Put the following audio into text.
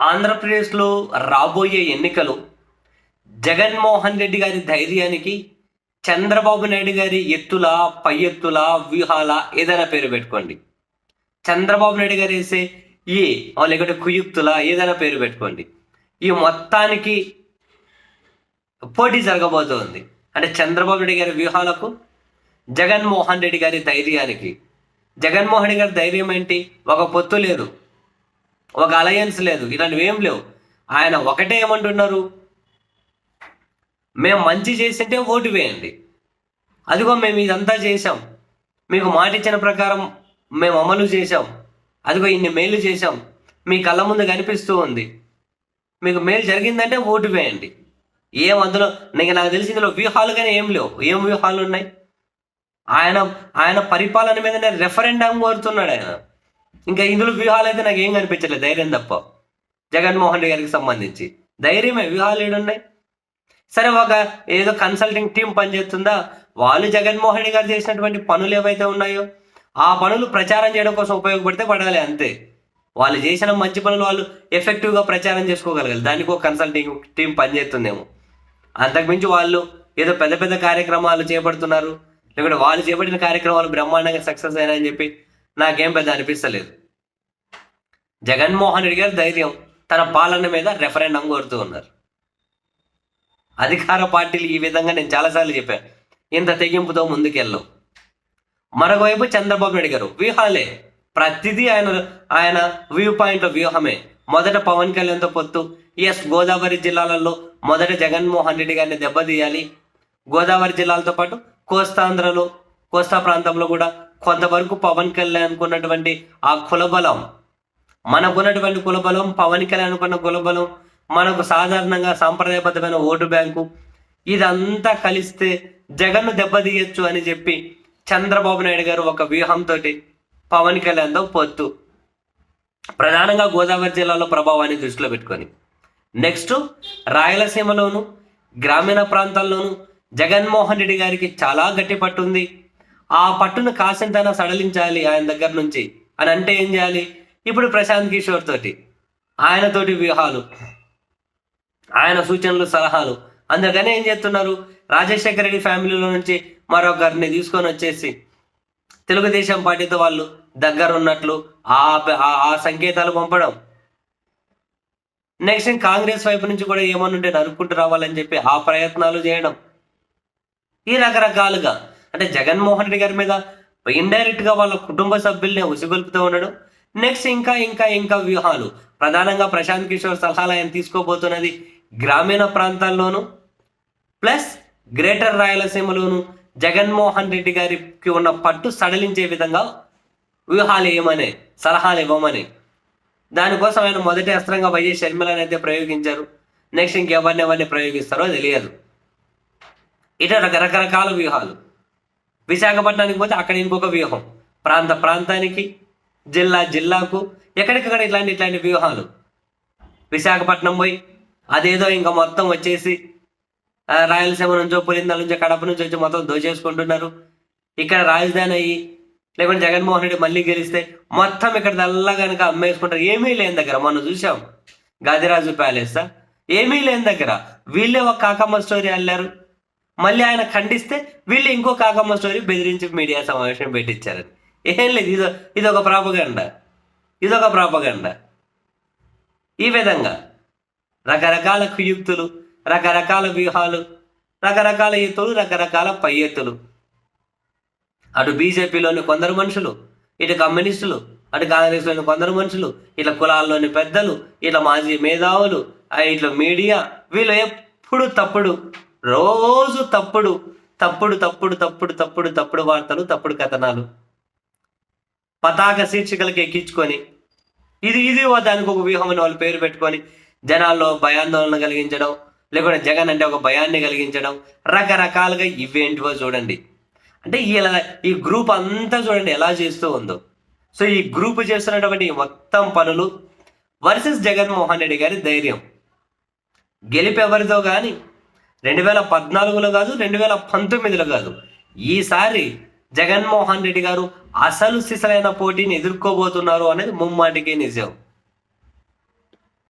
ఆంధ్రప్రదేశ్లో రాబోయే ఎన్నికలు జగన్మోహన్ రెడ్డి గారి ధైర్యానికి చంద్రబాబు నాయుడు గారి ఎత్తుల పై ఎత్తుల వ్యూహాల ఏదైనా పేరు పెట్టుకోండి. చంద్రబాబు నాయుడు గారు వేసే ఏ లేకుంటే కుయుక్తుల ఏదైనా పేరు పెట్టుకోండి. ఈ మొత్తానికి పోటీ జరగబోతోంది. అంటే చంద్రబాబు నాయుడు గారి వ్యూహాలకు జగన్మోహన్ రెడ్డి గారి ధైర్యానికి. జగన్మోహన్ రెడ్డి గారి ధైర్యం ఏంటి? ఒక పొత్తు లేదు. ఒక అలయన్స్ లేదు. ఇలాంటివి ఏం లేవు. ఆయన ఒకటే ఏమంటున్నారు? మేము మంచి చేసింటే ఓటు వేయండి. అదిగో మేము ఇదంతా చేసాం మీకు మాట ఇచ్చిన ప్రకారం మేము అమలు చేశాం. అదిగో ఇన్ని మేలు చేసాం మీ కళ్ళ ముందు కనిపిస్తూ ఉంది. మీకు మేలు జరిగిందంటే ఓటు వేయండి. ఏం అందులో నీకు నాకు తెలిసి ఇందులో వ్యూహాలు కానీ ఏం లేవు. ఏం వ్యూహాలు ఉన్నాయి? ఆయన ఆయన పరిపాలన మీదనే రెఫరెండం కోరుతున్నాడు ఆయన. ఇంకా ఇందులో వ్యూహాలు అయితే నాకు ఏం కనిపించలేదు ధైర్యం తప్ప. జగన్మోహన్ రెడ్డి గారికి సంబంధించి. ధైర్యమే వ్యూహాలు ఏడున్నాయి? సరే ఒక ఏదో కన్సల్టింగ్ టీం పనిచేస్తుందా వాళ్ళు జగన్మోహన్ రెడ్డి గారు చేసినటువంటి పనులు ఏవైతే ఉన్నాయో ఆ పనులు ప్రచారం చేయడం కోసం ఉపయోగపడితే పడాలి అంతే. వాళ్ళు చేసిన మంచి పనులు వాళ్ళు ఎఫెక్టివ్గా ప్రచారం చేసుకోగలగాలి. దానికి ఒక కన్సల్టింగ్ టీం పనిచేస్తుందేమో అంతకుమించి వాళ్ళు ఏదో పెద్ద పెద్ద కార్యక్రమాలు చేపడుతున్నారు. లేకుంటే వాళ్ళు చేపట్టిన కార్యక్రమాలు బ్రహ్మాండంగా సక్సెస్ అయినాయని చెప్పి నాకేం పెద్ద అనిపిస్తలేదు. జగన్మోహన్ రెడ్డి గారు ధైర్యం తన పాలన మీద రెఫరెండం కోరుతూ ఉన్నారు. అధికార పార్టీలు ఈ విధంగా నేను చాలాసార్లు చెప్పాను. ఇంత తెగింపుతో ముందుకెళ్ళవు. మరొకవైపు చంద్రబాబు నాయుడు గారు వ్యూహాలే. ప్రతిదీ ఆయన ఆయన వ్యూ పాయింట్ వ్యూహమే. మొదట పవన్ కళ్యాణ్తో పొత్తు ఎస్ గోదావరి జిల్లాలలో మొదట జగన్మోహన్ రెడ్డి గారిని దెబ్బతీయాలి. గోదావరి జిల్లాలతో పాటు కోస్తాంధ్రలో కోస్తా ప్రాంతంలో కూడా కొంతవరకు పవన్ కళ్యాణ్ అనుకున్నటువంటి ఆ కులబలం మనకున్నటువంటి కులబలం పవన్ కళ్యాణ్ అనుకున్న కులబలం మనకు సాధారణంగా సాంప్రదాయబద్ధమైన ఓటు బ్యాంకు ఇదంతా కలిస్తే జగన్ను దెబ్బతీయచ్చు అని చెప్పి చంద్రబాబు నాయుడు గారు ఒక వ్యూహంతో పవన్ కళ్యాణ్తో పొత్తు. ప్రధానంగా గోదావరి జిల్లాలో ప్రభావాన్ని దృష్టిలో పెట్టుకొని. నెక్స్ట్ రాయలసీమలోను గ్రామీణ ప్రాంతాల్లోనూ జగన్మోహన్ రెడ్డి గారికి చాలా గట్టి పట్టుంది ఆ పట్టును కాసింతైనా సడలించాలి ఆయన దగ్గర నుంచి. అని అంటే ఏం చేయాలి? ఇప్పుడు ప్రశాంత్ కిషోర్ తోటి. ఆయనతోటి వ్యూహాలు. ఆయన సూచనలు సలహాలు. అందుకనే ఏం చేస్తున్నారు? రాజశేఖర రెడ్డి ఫ్యామిలీలో నుంచి మరొకరిని తీసుకొని వచ్చేసి తెలుగుదేశం పార్టీతో వాళ్ళు దగ్గర ఉన్నట్లు ఆ ఆ- సంకేతాలు పంపడం. నెక్స్ట్ కాంగ్రెస్ వైపు నుంచి కూడా ఏమన్నా ఉంటే నరుక్కుంటూ రావాలని చెప్పి ఆ ప్రయత్నాలు చేయడం. ఈ రకరకాలుగా అంటే జగన్మోహన్ రెడ్డి గారి మీద ఇండైరెక్ట్గా వాళ్ళ కుటుంబ సభ్యుల్ని ఉసిగొల్పుతూ ఉండడం నెక్స్ట్ ఇంకా ఇంకా ఇంకా వ్యూహాలు. ప్రధానంగా ప్రశాంత్ కిషోర్ సలహాలు ఆయన తీసుకోబోతున్నది గ్రామీణ ప్రాంతాల్లోనూ ప్లస్ గ్రేటర్ రాయలసీమలోను జగన్మోహన్ రెడ్డి గారికి ఉన్న పట్టు సడలించే విధంగా వ్యూహాలు ఏమని సలహాలు ఇవ్వమని. దానికోసం ఆయన మొదటి అస్త్రంగా వైఎస్ షర్మిలని అయితే ప్రయోగించారు. నెక్స్ట్ ఇంకెవరిని ఎవరిని ప్రయోగిస్తారో తెలియదు. ఇటు రకరకరకాల వ్యూహాలు. విశాఖపట్నానికి పోతే అక్కడ ఇంకొక వ్యూహం. ప్రాంత ప్రాంతానికి జిల్లా జిల్లాకు ఎక్కడికక్కడ ఇట్లాంటి ఇట్లాంటి వ్యూహాలు. విశాఖపట్నం పోయి అదేదో ఇంకా మొత్తం వచ్చేసి రాయలసీమ నుంచో పులిందల నుంచో కడప నుంచి వచ్చి మొత్తం దోచేసుకుంటున్నారు. ఇక్కడ రాజధాని అయ్యి లేకుంటే జగన్మోహన్ రెడ్డి మళ్ళీ గెలిస్తే మొత్తం ఇక్కడ దల్లా కనుక అమ్మేసుకుంటారు. ఏమీ లేని దగ్గర మొన్న చూసాం గాదిరాజు ప్యాలెస్ ఏమీ లేని దగ్గర. వీళ్ళే ఒక కాకమ్మ స్టోరీ అల్లారు. మళ్ళీ ఆయన ఖండిస్తే వీళ్ళు ఇంకో కాకమ్మ స్టోరీ బెదిరించి మీడియా సమావేశం పెట్టించారు ఏం లేదు ఇదో ఇది ఒక ప్రాపగండ ఇదొక ప్రాపగండ ఈ విధంగా రకరకాల కుయుక్తులు రకరకాల వ్యూహాలు రకరకాల ఎత్తులు రకరకాల పై ఎత్తులు. అటు బీజేపీలోని కొందరు మనుషులు ఇటు కమ్యూనిస్టులు అటు కాంగ్రెస్లోని కొందరు మనుషులు ఇట్లా కులాల్లోని పెద్దలు ఇట్లా మాజీ మేధావులు ఇట్లా మీడియా వీళ్ళు ఎప్పుడు తప్పుడు రోజు తప్పుడు తప్పుడు తప్పుడు తప్పుడు తప్పుడు తప్పుడు వార్తలు తప్పుడు కథనాలు. పతాక శీర్షికలకు ఎక్కించుకొని ఇది ఇది దానికి ఒక వ్యూహం అని వాళ్ళు పేరు పెట్టుకొని జనాల్లో భయాందోళన కలిగించడం లేకుంటే జగన్ అంటే ఒక భయాన్ని కలిగించడం రకరకాలుగా ఇవేంటివో చూడండి. అంటే ఇలా ఈ గ్రూప్ అంతా చూడండి ఎలా చేస్తూ ఉందో. సో ఈ గ్రూప్ చేస్తున్నటువంటి మొత్తం పనులు వర్సెస్ జగన్మోహన్ రెడ్డి గారి ధైర్యం. గెలిపి కానీ రెండు వేల పద్నాలుగులో కాదు రెండు వేల పంతొమ్మిదిలో కాదు. ఈసారి జగన్మోహన్ రెడ్డి గారు అసలు సిసలైన పోటీని ఎదుర్కోబోతున్నారు అనేది ముమ్మాటికే నిజం.